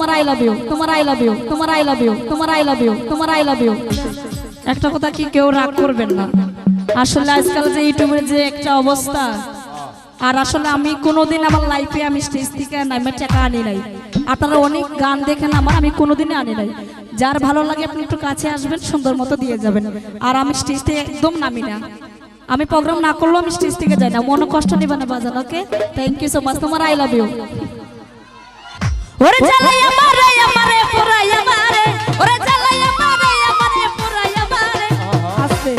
তোমার I love you তোমার I love you তোমার আই লাভ ইউ তোমার আই লাভ ইউ তোমার আই লাভ ইউ একটা কথা কি কেউ রাগ করবেন না? আসলে আজকাল যে ইউটিউবের যে একটা অবস্থা, আর আসলে আমি কোনোদিন আমার লাইফে আমি স্টেজ থেকে নামে টাকা আনি নাই। আপনারা অনেক গান দেখেন আমার, আমি কোনোদিনই আনি নাই। যার ভালো লাগে আপনি একটু কাছে আসবেন, সুন্দর মতো দিয়ে যাবেন। আর আমি স্টেজ থেকে একদম নামি না। আমি প্রোগ্রাম না করলেও আমি স্টেজ থেকে যাই না। মনে কষ্ট নেবে না বাজান okay thank you so much তোমার আই লাভ ইউ ওরে আমারে ওরে আমারে আস্তে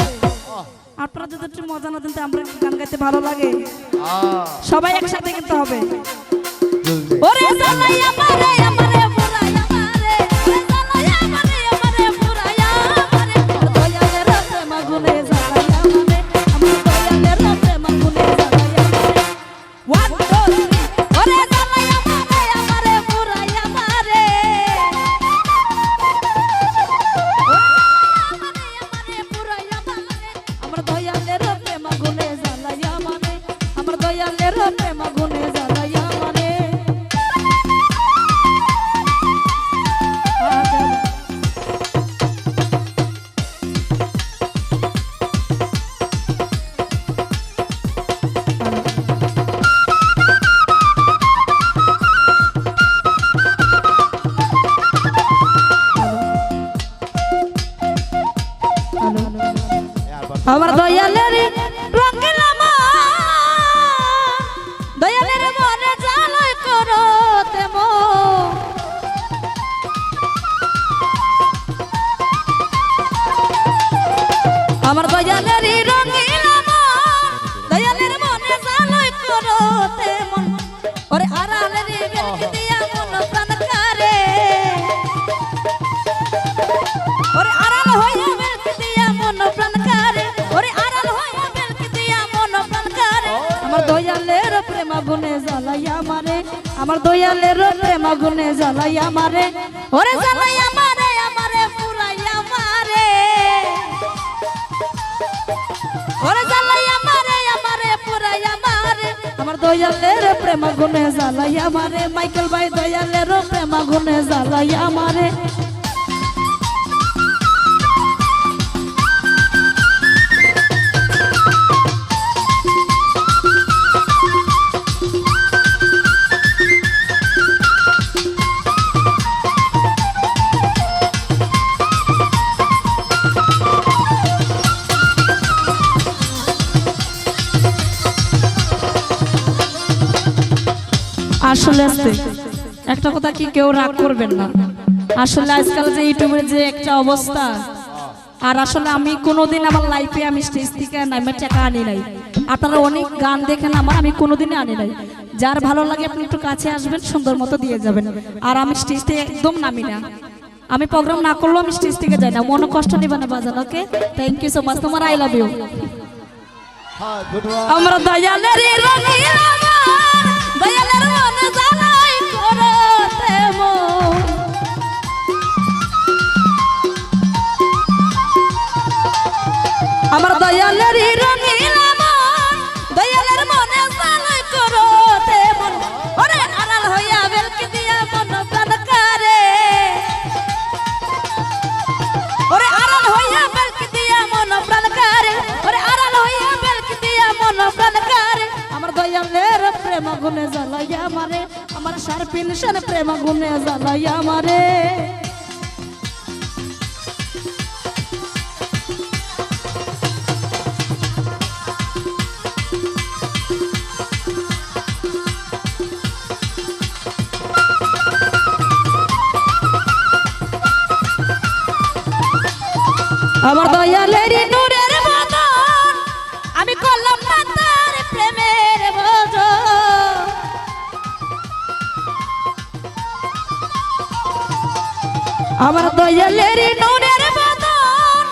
আপনারা যদি একটু মজা না দিন তো আমরা গান গাইতে ভালো লাগে। সবাই একসাথে কিন্তু হবে। ওরে চালাইয়া মারে আমারে আমার দয়ালের প্রেম গুনে জ্বালাইয়া মারে ওরে জ্বালাইয়া মারে আমারে পুরাইয়া মারে ওরে জ্বালাইয়া মারে আমারে পুরাইয়া মারে আমার দয়ালের প্রেম গুনে জ্বালাইয়া মারে মাইকেল ভাই, দয়ালের প্রেম গুনে জ্বালাইয়া মারে আসলে আসতে। একটা কথা কি কেউ রাগ করবেন না। আসলে আজকাল যে ইউটিউবের যে একটা অবস্থা আর আসলে আমি কোনোদিন আমার লাইফে আমি স্টেজ থেকে নামে টাকা আনি নাই। আপনারা অনেক গান দেখেন আমার আমি কোনোদিনই আনি নাই। যার ভালো লাগে আপনি একটু কাছে আসবেন সুন্দর মতো দিয়ে যাবেন। আর আমি স্টেজ থেকে একদম নামি না। আমি প্রোগ্রাম না করলেও আমি স্টেজ থেকে যাই না। মনে কষ্ট নেবে না বাজান okay thank you so much তোমার আই লাভ ইউ আমরা দয়ালের আমার, দয়ালের মন। আমার দয়ালের মনে জানাই করতে মন। ওরে আড়াল হইয়া বেলকি দিয়া মন প্রাণ করে। ওরে আড়াল হইয়া বেলকি দিয়া মন প্রাণ করে ওরে আড়াল হইয়া বেলকি দিয়া মন প্রাণ করে আমার দয়ালের প্রেম গুনে জ্বালাইয়া মারে আমার সারপিন সার প্রেম গুনে জ্বালাইয়া মারে আমার দয়ালের আমার দয়ালের নূরের বদন।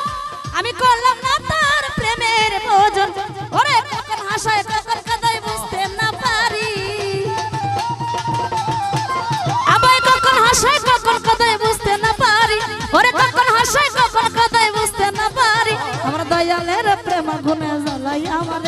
আমি করলাম না তার প্রেমের ভজন। ওরে কখন হাসায় কখন কাদায় বুঝতে না পারি। আমায় কখন হাসায় কখন কাদায় বুঝতে না পারি। ওরে কখন হাসায় কখন কাদায় বুঝতে না পারি। আমার দয়ালের প্রেম গুনে জ্বালাই আমার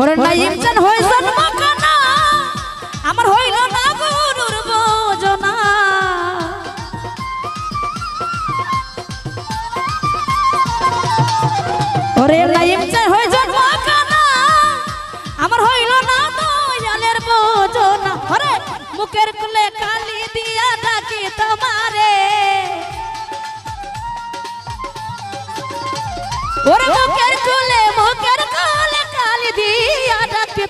ওরে নাইম আমার হইল না গুরুর ওরে নাইম জন্ম আমার হইল না দয়ালের বোঝনা ওরে মুখের কুলে কালি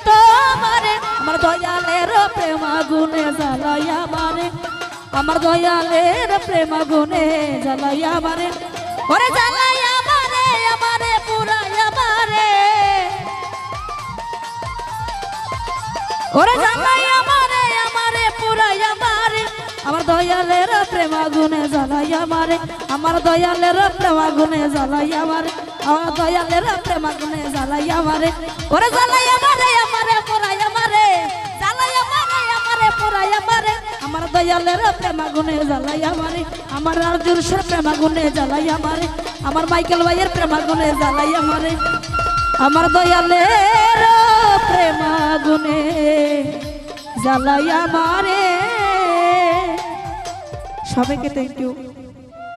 তোমারে আমার দয়ালের প্রেম গুনে জ্বালাইয়া মারে আমার দয়ালের প্রেম গুনে জ্বালাইয়া মারে ওরে জ্বালাইয়া মারে আমারে পুরাইয়া মারে ওরে জ্বালাইয়া মারে আমারে পুরাইয়া মারে আমার দয়ালের প্রেম গুনে জ্বালাইয়া মারে আমার দয়ালের প্রেম গুনে জ্বালাইয়া মারে আমার দয়ালের প্রেম গুনে জ্বালাইয়া মারে ওরে জ্বালাইয়া দয়ালের প্রেমা গুনে জ্বালাই আমারে, আমার আর্জুর প্রেমা গুনে জ্বালাই আমারে, আমার মাইকেল ভাইয়ের প্রেমা গুনে জ্বালাই আমারে, আমার দয়ালের প্রেমা গুনে জ্বালাই আমারে। সবাইকে থ্যাংক ইউ